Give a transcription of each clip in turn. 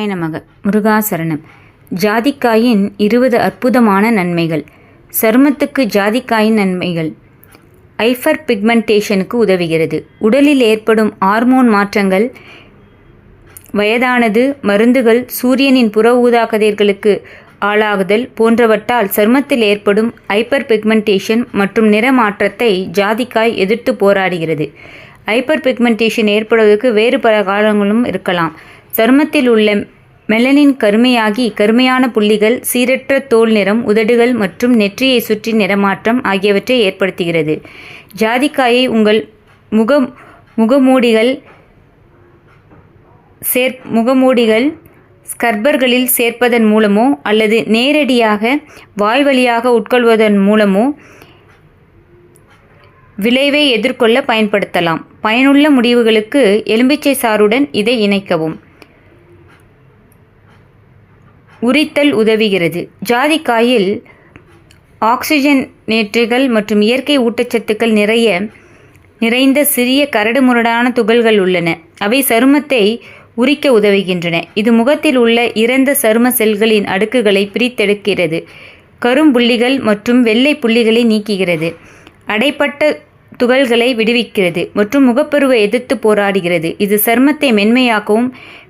நமக முருகாசரணம். ஜாதிக்காயின் இருபது அற்புதமான நன்மைகள். சருமத்துக்கு ஜாதிக்காயின் நன்மைகள். ஐஃபர் பிக்மெண்டேஷனுக்கு உதவுகிறது. உடலில் ஏற்படும் ஹார்மோன் மாற்றங்கள் வயதானது மருந்துகள் சூரியனின் புற ஊதா கதிர்களுக்கு ஆளாகுதல் போன்றவற்றால் சருமத்தில் ஏற்படும் ஹைப்பர் பிக்மெண்டேஷன் மற்றும் நிற மாற்றத்தை ஜாதிக்காய் எதிர்த்து போராடுகிறது. ஹைப்பர் பிக்மெண்டேஷன் ஏற்படுவதற்கு வேறு பல காரணங்களும் இருக்கலாம். சருமத்தில் உள்ள மெலனின் கருமையாகி கருமையான புள்ளிகள் சீரற்ற தோல் நிறம் உதடுகள் மற்றும் நெற்றியை சுற்றி நிறமாற்றம் ஆகியவற்றை ஏற்படுத்துகிறது. ஜாதிக்காயை உங்கள் முக முகமூடிகள் சேர் முகமூடிகள் ஸ்கர்பர்களில் சேர்ப்பதன் மூலமோ அல்லது நேரடியாக வாய் வழியாக உட்கொள்வதன் மூலமோ விளைவை எதிர்கொள்ள பயன்படுத்தலாம். பயனுள்ள முடிவுகளுக்கு எலும்பிச்சை சாறுடன் இதை இணைக்கவும். உரித்தல் உதவுகிறது. ஜாதிக்காயில் ஆக்சிஜனேற்றுகள் மற்றும் இயற்கை ஊட்டச்சத்துக்கள் நிறைய நிறைந்த சிறிய கரடுமுரடான துகள்கள் உள்ளன. அவை சருமத்தை உரிக்க உதவுகின்றன. இது முகத்தில் உள்ள இறந்த சரும செல்களின் அடுக்குகளை பிரித்தெடுக்கிறது. கரும்புள்ளிகள் மற்றும் வெள்ளை புள்ளிகளை நீக்குகிறது. அடைப்பட்ட துகள்களை விடுவிக்கிறது மற்றும் முகப்பருவை எதிர்த்து போராடுகிறது. இது சருமத்தை மென்மையாகவும்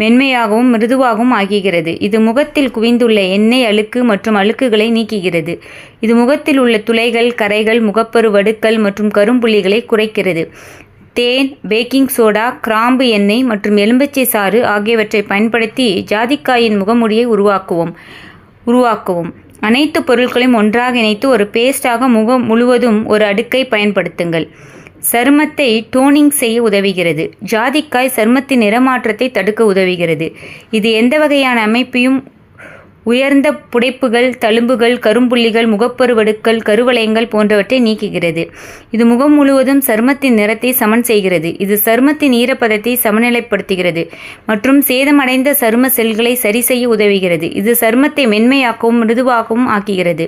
மென்மையாகவும் மிருதுவாகவும் ஆக்குகிறது. இது முகத்தில் குவிந்துள்ள எண்ணெய் அழுக்கு மற்றும் அழுக்குகளை நீக்குகிறது. இது முகத்தில் உள்ள துளைகள் கரைகள் முகப்பரு வடுக்கள் மற்றும் கரும்புள்ளிகளை குறைக்கிறது. தேன் பேக்கிங் சோடா கிராம்பு எண்ணெய் மற்றும் எலும்பிச்சை சாறு ஆகியவற்றை பயன்படுத்தி ஜாதிக்காயின் முகமுடியை உருவாக்குவோம் உருவாக்குவோம். அனைத்து பொருட்களையும் ஒன்றாக இணைத்து ஒரு பேஸ்டாக முகம் முழுவதும் ஒரு அடுக்கை பயன்படுத்துங்கள். சருமத்தை டோனிங் செய்ய உதவுகிறது. ஜாதிக்காய் சருமத்தின் நிறமாற்றத்தை தடுக்க உதவுகிறது. இது எந்த வகையான அமைப்பையும் உயர்ந்த புடைப்புகள் தழும்புகள் கரும்புள்ளிகள் முகப்பருவடுக்கள் கருவளையங்கள் போன்றவற்றை நீக்குகிறது. இது முகம் முழுவதும் சருமத்தின் நிறத்தை சமன் செய்கிறது. இது சருமத்தின் ஈரப்பதத்தை சமநிலைப்படுத்துகிறது மற்றும் சேதமடைந்த சரும செல்களை சரி செய்ய உதவுகிறது. இது சருமத்தை மென்மையாக்கவும் மிருதுவாகவும் ஆக்குகிறது.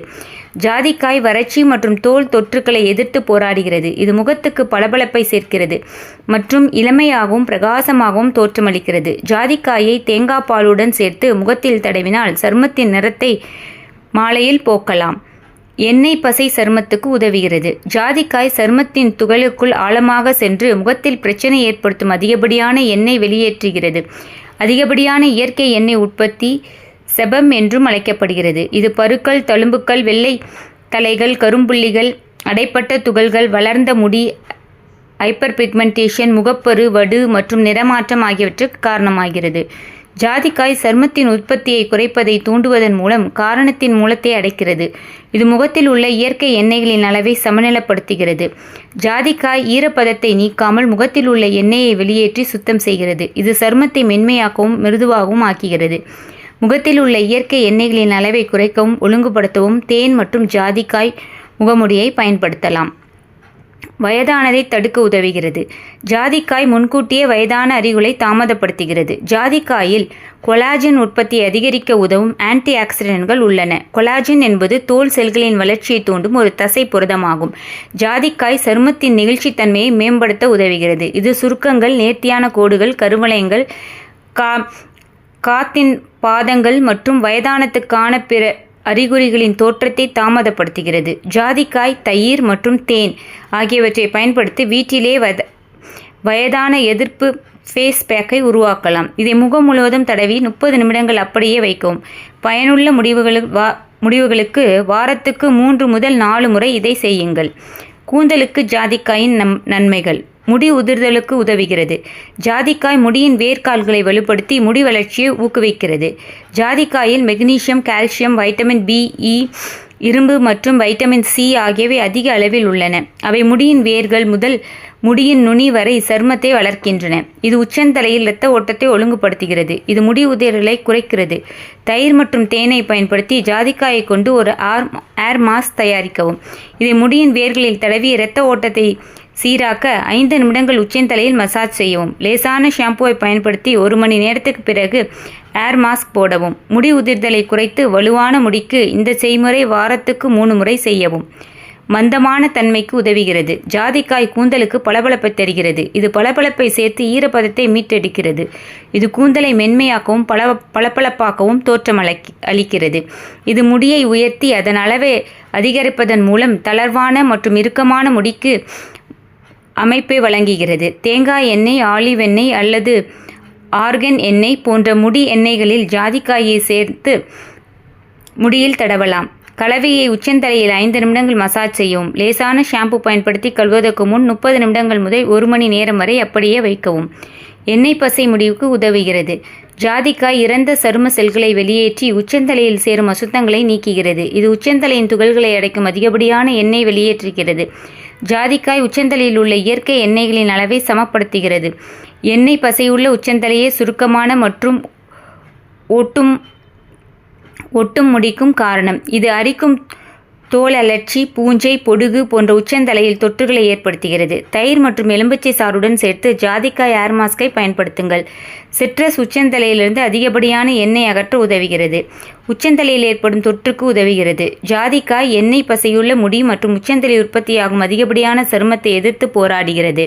ஜாதிக்காய் வறட்சி மற்றும் தோல் தொற்றுக்களை எதிர்த்து போராடுகிறது. இது முகத்துக்கு பளபளப்பை சேர்க்கிறது மற்றும் இளமையாகவும் பிரகாசமாகவும் தோற்றமளிக்கிறது. ஜாதிக்காயை தேங்காய் பாலுடன் சேர்த்து முகத்தில் தடவினால் சருமத்தின் நிறத்தை மாலையில் போக்கலாம். எண்ணெய் பசை சருமத்துக்கு உதவுகிறது. ஜாதிக்காய் சருமத்தின் துகளுக்குள் ஆழமாக சென்று முகத்தில் பிரச்சனை ஏற்படுத்தும் அதிகப்படியான எண்ணெய் வெளியேற்றுகிறது. அதிகப்படியான இயற்கை எண்ணெய் உற்பத்தி செபம் என்றும் அழைக்கப்படுகிறது. இது பருக்கள் தழும்புக்கள் வெள்ளை தலைகள் கரும்புள்ளிகள் அடைப்பட்ட துகள்கள் வளர்ந்த முடி ஹைப்பர் பிக்மெண்டேஷன் முகப்பரு வடு மற்றும் நிறமாற்றம் ஆகியவற்றுக்கு காரணமாகிறது. ஜாதிக்காய் சருமத்தின் உற்பத்தியை குறைப்பதை தூண்டுவதன் மூலம் காரணத்தின் மூலத்தை அடைக்கிறது. இது முகத்தில் உள்ள இயற்கை எண்ணெய்களின் அளவை சமநிலப்படுத்துகிறது. ஜாதிக்காய் ஈரப்பதத்தை நீக்காமல் முகத்தில் உள்ள எண்ணெயை வெளியேற்றி சுத்தம் செய்கிறது. இது சருமத்தை மென்மையாக்கவும் மிருதுவாகவும் ஆக்குகிறது. முகத்தில் உள்ள இயற்கை எண்ணெய்களின் அளவை குறைக்கவும் ஒழுங்குபடுத்தவும் தேன் மற்றும் ஜாதிக்காய் முகமுடியை பயன்படுத்தலாம். வயதானதை தடுக்க உதவுகிறது. ஜாதிக்காய் முன்கூட்டியே வயதான அறிகுலை தாமதப்படுத்துகிறது. ஜாதிக்காயில் கொலாஜின் உற்பத்தியை அதிகரிக்க உதவும் ஆன்டி ஆக்சிடென்ட்கள் உள்ளன. கொலாஜின் என்பது தோல் செல்களின் வளர்ச்சியை தூண்டும் ஒரு தசை புரதமாகும். ஜாதிக்காய் சருமத்தின் நெகிழ்ச்சித்தன்மையை மேம்படுத்த உதவுகிறது. இது சுருக்கங்கள் நேர்த்தியான கோடுகள் கருவளையங்கள் கா காத்தின் பாதங்கள் மற்றும் வயதானத்துக்கான பிற அறிகுறிகளின் தோற்றத்தை தாமதப்படுத்துகிறது. ஜாதிக்காய் தயிர் மற்றும் தேன் ஆகியவற்றை பயன்படுத்தி வீட்டிலே வத வயதான எதிர்ப்பு ஃபேஸ் பேக்கை உருவாக்கலாம். இதை முகம் முழுவதும் தடவி முப்பது நிமிடங்கள் அப்படியே வைக்கவும். பயனுள்ள முடிவுகளு வா முடிவுகளுக்கு வாரத்துக்கு மூன்று முதல் நாலு முறை இதை செய்யுங்கள். கூந்தலுக்கு ஜாதிக்காயின் நம் நன்மைகள். முடி உதிர்தலுக்கு உதவுகிறது. ஜாதிக்காய் முடியின் வேர்க்கால்களை வலுப்படுத்தி முடி வளர்ச்சியை ஊக்குவிக்கிறது. ஜாதிக்காயில் magnesium calcium vitamin B E இரும்பு மற்றும் வைட்டமின் சி ஆகியவை அதிக அளவில் உள்ளன. அவை முடியின் வேர்கள் முதல் முடியின் நுனி வரை சருமத்தை வளர்க்கின்றன. இது உச்சந்தலையில் இரத்த ஓட்டத்தை ஒழுங்குபடுத்துகிறது. இது முடி உதிரலை குறைக்கிறது. தயிர் மற்றும் தேனை பயன்படுத்தி ஜாதிக்காயை கொண்டு ஒரு ஆர் ஏர் மாஸ்க் தயாரிக்கவும். இதை முடியின் வேர்களில் தடவி இரத்த ஓட்டத்தை சீராக்க ஐந்து நிமிடங்கள் உச்சந்தலையில் மசாஜ் செய்யவும். லேசான ஷாம்புவை பயன்படுத்தி ஒரு மணி நேரத்துக்கு பிறகு ஏர் மாஸ்க் போடவும். முடி உதிர்தலை குறைத்து வலுவான முடிக்கு இந்த செய்முறை வாரத்துக்கு மூணு முறை செய்யவும். மந்தமான தன்மைக்கு உதவுகிறது. ஜாதிக்காய் கூந்தலுக்கு பளபளப்பை தருகிறது. இது பளபளப்பை சேர்த்து ஈரப்பதத்தை மீட்டெடுக்கிறது. இது கூந்தலை மென்மையாக்கவும் பள பளபளப்பாக்கவும் தோற்றம் அளிக் அளிக்கிறது. இது முடியை உயர்த்தி அதன் அளவை அதிகரிப்பதன் மூலம் தளர்வான மற்றும் இறுக்கமான முடிக்கு அமைப்பை வழங்குகிறது. தேங்காய் எண்ணெய் ஆலிவ் எண்ணெய் அல்லது ஆர்கன் எண்ணெய் போன்ற முடி எண்ணெய்களில் ஜாதிக்காயை சேர்த்து முடியில் தடவலாம். கலவையை உச்சந்தலையில் ஐந்து நிமிடங்கள் மசாஜ் செய்யவும். லேசான ஷாம்பு பயன்படுத்தி கழுவுவதற்கு முன் முப்பது நிமிடங்கள் முதல் ஒரு மணி நேரம் வரை அப்படியே வைக்கவும். எண்ணெய் பசை முடிவுக்கு உதவுகிறது. ஜாதிக்காய் இறந்த சரும செல்களை வெளியேற்றி உச்சந்தலையில் சேரும் அசுத்தங்களை நீக்குகிறது. இது உச்சந்தலையின் துகள்களை அடைக்கும் அதிகப்படியான எண்ணெய் வெளியேற்றுகிறது. ஜாதிக்காய் உச்சந்தலையில் உள்ள இயற்கை எண்ணெய்களின் அளவை சமப்படுத்துகிறது. எண்ணெய் பசையுள்ள உச்சந்தலையே சுருக்கமான மற்றும் ஒட்டும் ஒட்டும் முடிக்கும் காரணம். இது அரிக்கும் தோல் அலர்ச்சி பூஞ்சை பொடுகு போன்ற உச்சந்தலையில் தொற்றுகளை ஏற்படுத்துகிறது. தயிர் மற்றும் எலும்பச்சை சாறுடன் சேர்த்து ஜாதிக்காய் ஏர் மாஸ்கை பயன்படுத்துங்கள். சிட்ரஸ் உச்சந்தலையிலிருந்து அதிகப்படியான எண்ணெய் அகற்ற உதவுகிறது. உச்சந்தலையில் ஏற்படும் தொற்றுக்கு உதவுகிறது. ஜாதிக்காய் எண்ணெய் பசையுள்ள முடி மற்றும் உச்சந்தலை உற்பத்தியாகும் அதிகப்படியான சருமத்தை எதிர்த்து போராடுகிறது.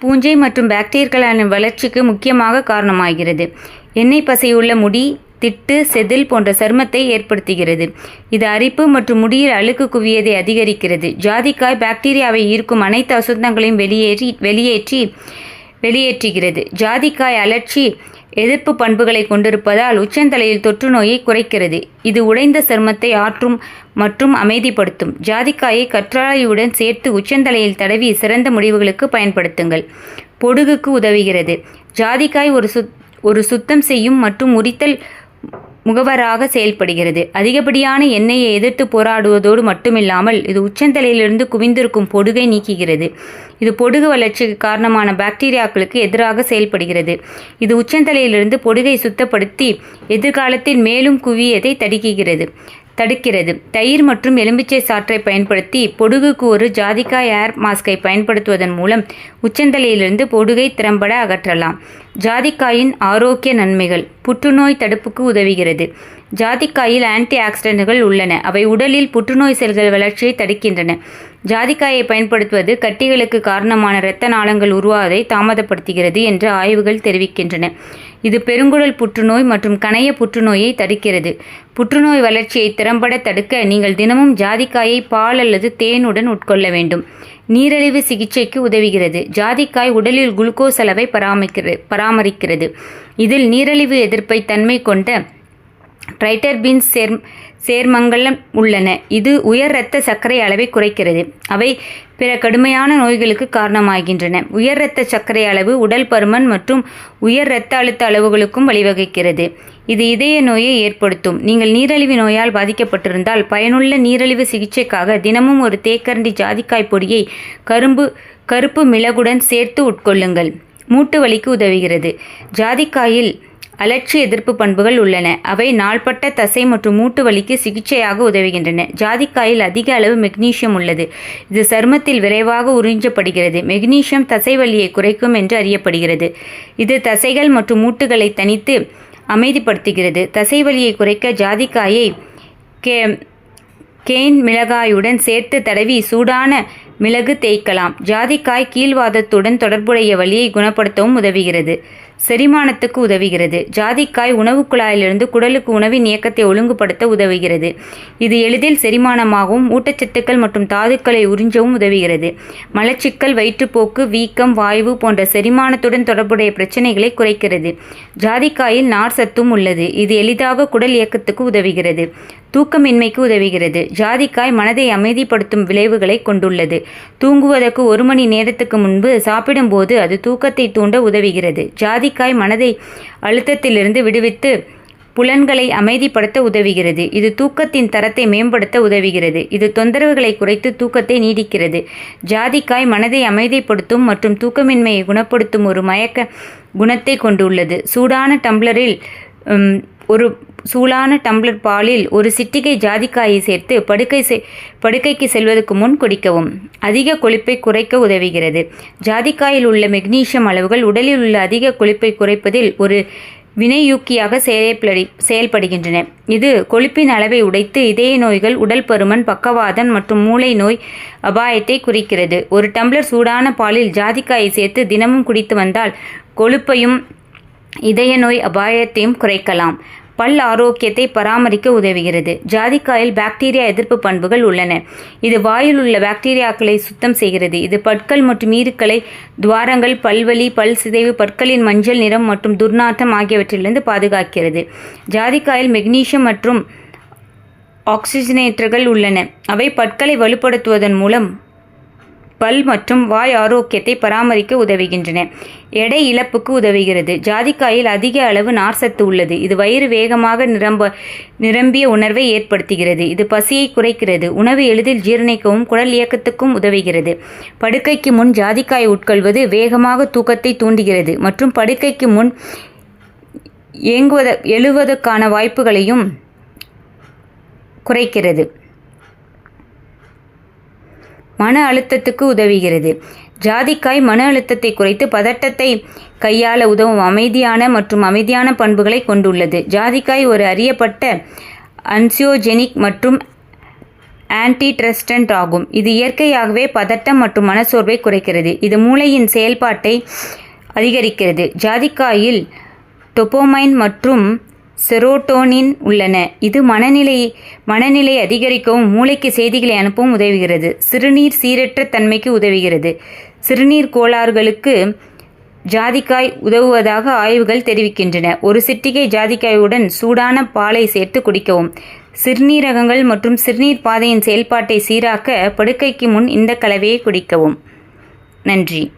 பூஞ்சை மற்றும் பாக்டீரியர்களான வளர்ச்சிக்கு முக்கியமாக காரணமாகிறது. எண்ணெய் பசையுள்ள முடி திட்டு செதில் போன்ற சருமத்தை ஏற்படுத்துகிறது. இது அரிப்பு மற்றும் முடியில் அழுக்கு குவியதை அதிகரிக்கிறது. ஜாதிக்காய் பாக்டீரியாவை ஈர்க்கும் அனைத்து அசுத்தங்களையும் வெளியேறி வெளியேற்றி வெளியேற்றுகிறது. ஜாதிக்காய் அலர்ச்சி எதிர்ப்பு பண்புகளை கொண்டிருப்பதால் உச்சந்தலையில் தொற்று நோயை குறைக்கிறது. இது உடைந்த சருமத்தை ஆற்றும் மற்றும் அமைதிப்படுத்தும். ஜாதிக்காயை கற்றாழையுடன் சேர்த்து உச்சந்தலையில் தடவி சிறந்த முடிவுகளுக்கு பயன்படுத்துங்கள். பொடுகுக்கு உதவுகிறது. ஜாதிக்காய் ஒரு சுத் ஒரு சுத்தம் செய்யும் மற்றும் உரித்தல் முகவராக செயல்படுகிறது. அதிகப்படியான எண்ணெயை எதிர்த்து போராடுவதோடு மட்டுமில்லாமல் இது உச்சந்தலையிலிருந்து குவிந்திருக்கும் பொடுகை நீக்குகிறது. இது பொடுகு வளர்ச்சிக்கு காரணமான பாக்டீரியாக்களுக்கு எதிராக செயல்படுகிறது. இது உச்சந்தலையிலிருந்து பொடுகை சுத்தப்படுத்தி எதிர்காலத்தில் மேலும் குவியதை தடுக்குகிறது தடுக்கிறது. தயிர் மற்றும் எலும்பிச்சை சாற்றை பயன்படுத்தி பொடுகுக்கு ஒரு ஜாதிக்காய் ஏர் மாஸ்கை பயன்படுத்துவதன் மூலம் உச்சந்தலையிலிருந்து பொடுகை திறம்பட அகற்றலாம். ஜாதிக்காயின் ஆரோக்கிய நன்மைகள் புற்றுநோய் தடுப்புக்கு உதவுகிறது. ஜாதிக்காயில் ஆன்டி ஆக்சிடென்ட்கள் உள்ளன. அவை உடலில் புற்றுநோய் செல்கள் வளர்ச்சியை தடுக்கின்றன. ஜாதிக்காயை பயன்படுத்துவது கட்டிகளுக்கு காரணமான இரத்த நாளங்கள் உருவாவதை தாமதப்படுத்துகிறது என்று ஆய்வுகள் தெரிவிக்கின்றன. இது பெருங்குடல் புற்றுநோய் மற்றும் கணைய புற்றுநோயை தடுக்கிறது. புற்றுநோய் வளர்ச்சியை திறம்பட தடுக்க நீங்கள் தினமும் ஜாதிக்காயை பால் அல்லது தேனுடன் உட்கொள்ள வேண்டும். நீரிழிவு சிகிச்சைக்கு உதவுகிறது. ஜாதிக்காய் உடலில் குளுக்கோஸ் அளவை பராமரிக்கிறது பராமரிக்கிறது. இதில் நீரிழிவு எதிர்ப்பை தன்மை கொண்ட ட்ரைட்டர்பின் சேர் சேர்மங்களும் உள்ளன. இது உயர் இரத்த சர்க்கரை அளவை குறைக்கிறது. அவை பிற கடுமையான நோய்களுக்கு காரணமாகின்றன. உயர் இரத்த சர்க்கரை அளவு உடல் பருமன் மற்றும் உயர் இரத்த அழுத்த அளவுகளுக்கும் வழிவகுக்கிறது. இது இதய நோயை ஏற்படுத்தும். நீங்கள் நீரிழிவு நோயால் பாதிக்கப்பட்டிருந்தால் பயனுள்ள நீரிழிவு சிகிச்சைக்காக தினமும் ஒரு தேக்கரண்டி ஜாதிக்காய் பொடியை கரும்பு கருப்பு மிளகுடன் சேர்த்து உட்கொள்ளுங்கள். மூட்டு வலிக்கு உதவுகிறது. ஜாதிக்காயில் அலட்சிய எதிர்ப்பு பண்புகள் உள்ளன. அவை நாள்பட்ட தசை மற்றும் மூட்டு வலிக்கு சிகிச்சையாக உதவுகின்றன. ஜாதிக்காயில் அதிக அளவு மெக்னீஷியம் உள்ளது. இது சருமத்தில் விரைவாக உறிஞ்சப்படுகிறது. மெக்னீஷியம் தசை வலியை குறைக்கும் என்று அறியப்படுகிறது. இது தசைகள் மற்றும் மூட்டுகளை தனித்து அமைதிப்படுத்துகிறது. தசை வலியை குறைக்க ஜாதிக்காயை கே கேன் மிளகாயுடன் சேர்த்து தடவி சூடான மிளகு தேய்க்கலாம். ஜாதிக்காய் கீழ்வாதத்துடன் தொடர்புடைய வலியை குணப்படுத்தவும் உதவுகிறது. செரிமானத்துக்கு உதவுகிறது. ஜாதிக்காய் உணவு குழாயிலிருந்து குடலுக்கு உணவின் இயக்கத்தை ஒழுங்குபடுத்த உதவுகிறது. இது எளிதில் செரிமானமாகவும் ஊட்டச்சத்துக்கள் மற்றும் தாதுக்களை உறிஞ்சவும் உதவுகிறது. மலச்சிக்கல் வயிற்றுப்போக்கு வீக்கம் வாய்வு போன்ற செரிமானத்துடன் தொடர்புடைய பிரச்சனைகளை குறைக்கிறது. ஜாதிக்காயில் நார் சத்தும் உள்ளது. இது எளிதாக குடல் இயக்கத்துக்கு உதவுகிறது. தூக்கமின்மைக்கு உதவுகிறது. ஜாதிக்காய் மனதை அமைதிப்படுத்தும் விளைவுகளை கொண்டுள்ளது. தூங்குவதற்கு ஒரு மணி நேரத்துக்கு முன்பு சாப்பிடும்போது அது தூக்கத்தை தூண்ட உதவுகிறது. ஜாதிக்காய் மனதை அழுத்தத்திலிருந்து விடுவித்து புலன்களை அமைதிப்படுத்த உதவுகிறது. இது தூக்கத்தின் தரத்தை மேம்படுத்த உதவுகிறது. இது தொந்தரவுகளை குறைத்து தூக்கத்தை நீடிக்கிறது. ஜாதிக்காய் மனதை அமைதிப்படுத்தும் மற்றும் தூக்கமின்மையை குணப்படுத்தும் ஒரு மயக்க குணத்தை கொண்டுள்ளது. சூடான டம்ளரில் ஒரு சூடான டம்ளர் பாலில் ஒரு சிட்டிகை ஜாதிக்காயை சேர்த்து படுக்கை செ படுக்கைக்கு செல்வதற்கு முன் குடிக்கவும். அதிக கொழுப்பை குறைக்க உதவுகிறது. ஜாதிக்காயில் உள்ள மெக்னீசியம் அளவுகள் உடலில் உள்ள அதிக கொழுப்பை குறைப்பதில் ஒரு வினையூக்கியாக செயல்படி செயல்படுகின்றன. இது கொழுப்பின் அளவை உடைத்து இதய நோய்கள் உடல் பருமன் பக்கவாதம் மற்றும் மூளை நோய் அபாயத்தை குறிக்கிறது. ஒரு டம்ளர் சூடான பாலில் ஜாதிக்காயை சேர்த்து தினமும் குடித்து வந்தால் கொழுப்பையும் இதய நோய் அபாயத்தையும் குறைக்கலாம். பல் ஆரோக்கியத்தை பராமரிக்க உதவுகிறது. ஜாதிக்காயில் பாக்டீரியா எதிர்ப்பு பண்புகள் உள்ளன. இது வாயில் உள்ள பாக்டீரியாக்களை சுத்தம் செய்கிறது. இது பற்கள் மற்றும் ஈருக்களை துவாரங்கள் பல்வலி பல் சிதைவு பற்களின் மஞ்சள் நிறம் மற்றும் துர்நாற்றம் ஆகியவற்றிலிருந்து பாதுகாக்கிறது. ஜாதிக்காயில் மெக்னீஷியம் மற்றும் ஆக்சிஜனேற்றர்கள் உள்ளன. அவை பற்களை வலுப்படுத்துவதன் மூலம் பல் மற்றும் வாய் ஆரோக்கியத்தை பராமரிக்க உதவுகின்றன. எடை இழப்புக்கு உதவுகிறது. ஜாதிக்காயில் அதிக அளவு நார்சத்து உள்ளது. இது வயிறு வேகமாக நிரம்ப நிரம்பிய உணர்வை ஏற்படுத்துகிறது. இது பசியை குறைக்கிறது. உணவு எளிதில் ஜீரணிக்கவும் குடல் இயக்கத்துக்கும் உதவுகிறது. படுக்கைக்கு முன் ஜாதிக்காய் உட்கொள்வது வேகமாக தூக்கத்தை தூண்டுகிறது மற்றும் படுக்கைக்கு முன் இயங்குவத எழுவதற்கான வாய்ப்புகளையும் குறைக்கிறது. மன அழுத்தத்துக்கு உதவுகிறது. ஜாதிக்காய் மன அழுத்தத்தை குறைத்து பதட்டத்தை கையாள உதவும் அமைதியான மற்றும் அமைதியான பண்புகளை கொண்டுள்ளது. ஜாதிக்காய் ஒரு அறியப்பட்ட அன்சியோஜெனிக் மற்றும் ஆன்டிட்ரஸ்டன்ட் ஆகும். இது இயற்கையாகவே பதட்டம் மற்றும் மனசோர்வை குறைக்கிறது. இது மூளையின் செயல்பாட்டை அதிகரிக்கிறது. ஜாதிக்காயில் டொப்போமைன் மற்றும் செரோட்டோனின் உள்ளன. இது மனநிலை மனநிலை அதிகரிக்கவும் மூளைக்கு செய்திகளை அனுப்பவும் உதவுகிறது. சிறுநீர் சீரற்ற தன்மைக்கு உதவுகிறது. சிறுநீர் கோளாறுகளுக்கு ஜாதிக்காய் உதவுவதாக ஆய்வுகள் தெரிவிக்கின்றன. ஒரு சிட்டிகை ஜாதிக்காயுடன் சூடான பாலை சேர்த்து குடிக்கவும். சிறுநீரகங்கள் மற்றும் சிறுநீர் பாதையின் செயல்பாட்டை சீராக்க படுக்கைக்கு முன் இந்த கலவையை குடிக்கவும். நன்றி.